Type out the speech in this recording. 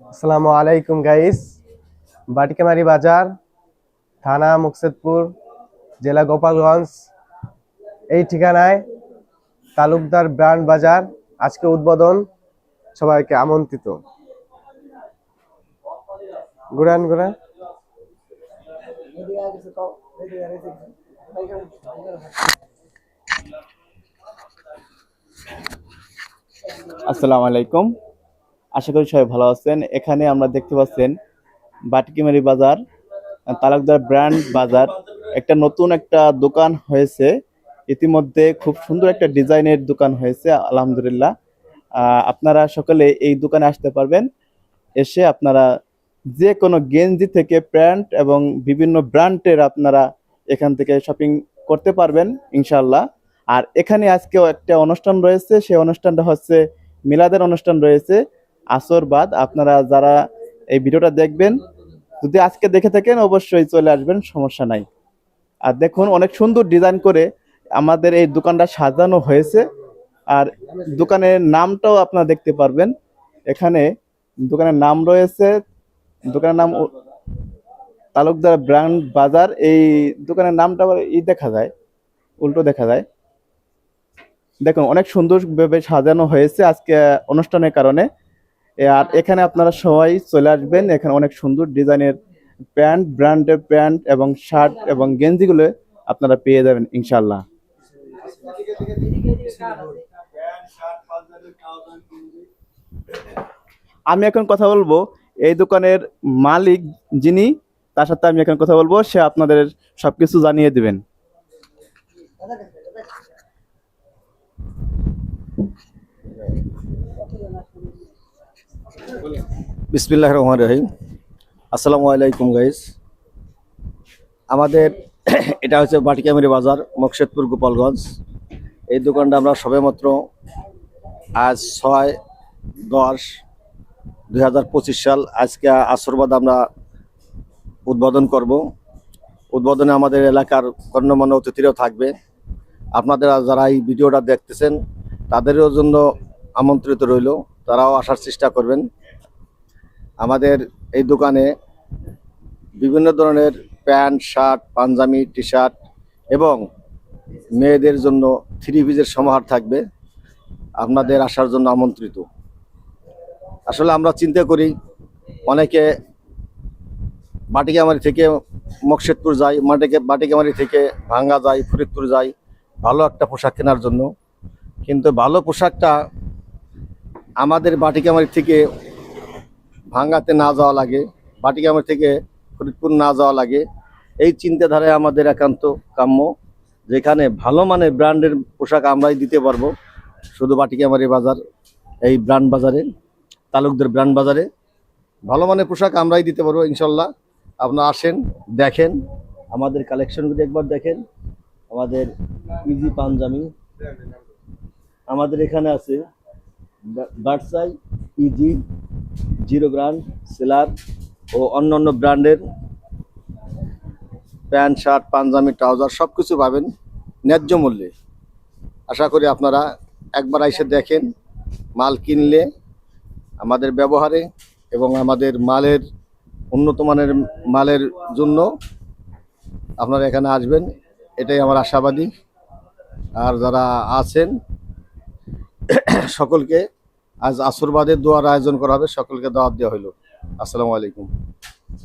আসসালামু আলাইকুম গাইস বাটিকামারি বাজার, থানা মুকসেদপুর, জেলা গোপালগঞ্জ। এই ঠিকানায় তালুকদার ব্র্যান্ড বাজার আজকে উদ্বোধন সবাইকে আমন্ত্রিত। ঘুরান ঘুরান। আসসালামু আলাইকুম। আশা করি সবাই ভালো আছেন। এখানে আমরা দেখতে পাচ্ছেন বাটকিমারি বাজার, তালাকদার ব্র্যান্ড বাজার। একটা নতুন একটা দোকান হয়েছে। ইতিমধ্যে খুব সুন্দর একটা ডিজাইনের দোকান হয়েছে, আলহামদুলিল্লাহ। আপনারা সকলে এই দোকানে আসতে পারবেন। এসে আপনারা যে কোনো গেঞ্জি থেকে প্যান্ট এবং বিভিন্ন ব্র্যান্ডের আপনারা এখান থেকে শপিং করতে পারবেন ইনশাল্লাহ আর এখানে আজকেও একটা অনুষ্ঠান রয়েছে, সেই অনুষ্ঠানটা হচ্ছে মিলাদের অনুষ্ঠান রয়েছে। আসর বাদ আপনারা যারা এই ভিডিওটা দেখবেন, যদি আজকে দেখে থাকেন, অবশ্যই চলে আসবেন, সমস্যা নাই। আর দেখুন, অনেক সুন্দর ডিজাইন করে আমাদের এই দোকানটা সাজানো হয়েছে। আর দোকানের নামটাও আপনারা দেখতে পারবেন। এখানে দোকানের নাম রয়েছে, দোকানের নাম তালুকদার ব্র্যান্ড বাজার। এই দোকানের নামটা ই দেখা যায়, উল্টো দেখা যায়। দেখুন, অনেক সুন্দরভাবে সাজানো হয়েছে আজকে অনুষ্ঠানের কারণে। আর এখানে আপনারা সবাই চলে আসবেন। এখানে অনেক সুন্দর ডিজাইনের প্যান্ট, ব্র্যান্ডের প্যান্ট এবং শার্ট এবং গেঞ্জিগুলো আপনারা পেয়ে যাবেন ইনশাল্লাহ আমি এখন কথা বলব এই দোকানের মালিক যিনি, তার সাথে আমি এখন কথা বলব, সে আপনাদের সবকিছু জানিয়ে দিবেন। বিসমিল্লাহ রহমান রহিম। আসসালামু আলাইকুম গাইজ আমাদের এটা হচ্ছে বাটিকামারি বাজার মকশেদপুর গোপালগঞ্জ। এই দোকানটা আমরা সবেমাত্র আজ ছয় দশ দুই সাল আজকে আসরবাদ আমরা উদ্বোধন করব। উদ্বোধনে আমাদের এলাকার গণ্যমান্য অতিথিরাও থাকবে। আপনাদের যারা এই ভিডিওটা দেখতেছেন, তাদেরও জন্য আমন্ত্রিত রইল। তারাও আসার চেষ্টা করবেন। আমাদের এই দোকানে বিভিন্ন ধরনের pant, shirt, Punjabi T shirt এবং মেয়েদের জন্য থ্রি পিসের সমাহার থাকবে। আপনাদের আসার জন্য আমন্ত্রিত। আসলে আমরা চিন্তা করি, অনেকে বাটিকামারি থেকে মকসেদপুর যাই মাটিকে বাটিকামারি থেকে ভাঙ্গা যায়, ফরিদপুর যাই ভালো একটা পোশাক কেনার জন্য। কিন্তু ভালো পোশাকটা আমাদের বাটিকামারি থেকে ভাঙ্গাতে না যাওয়া লাগে বাটিকামার থেকে ফরিদপুর না যাওয়া লাগে। এই চিন্তাধারায় আমাদের একান্ত কাম্য, যেখানে ভালো মানের ব্র্যান্ডের পোশাক আমরাই দিতে পারব। শুধু বাটিকামারি বাজার, এই ব্র্যান্ড বাজারে, তালুকদের ব্র্যান্ড বাজারে ভালো মানের পোশাক আমরাই দিতে পারব, ইনশাল্লাহ। আপনারা আসেন, দেখেন, আমাদের কালেকশনগুলি একবার দেখেন। আমাদের ইজি পাঞ্জামি আমাদের এখানে আছে বার্সাই ইজি জিরো ব্র্যান্ড সেলার ও অন্যান্য ব্র্যান্ডের প্যান্ট, শার্ট, পাঞ্জামি, ট্রাউজার সব কিছু পাবেন ন্যায্য মূল্যে। আশা করি আপনারা একবার এসে দেখেন, মাল কিনলে আমাদের ব্যবহারে এবং আমাদের মালের উন্নত মানের মালের জন্য আপনারা এখানে আসবেন, এটাই আমার আশাবাদী। আর যারা আছেন, সকলকে আজ আসরবাদের দোয়ার আয়োজন করা হবে সকলকে দাওয়াত দেওয়া হলো আসসালামু আলাইকুম।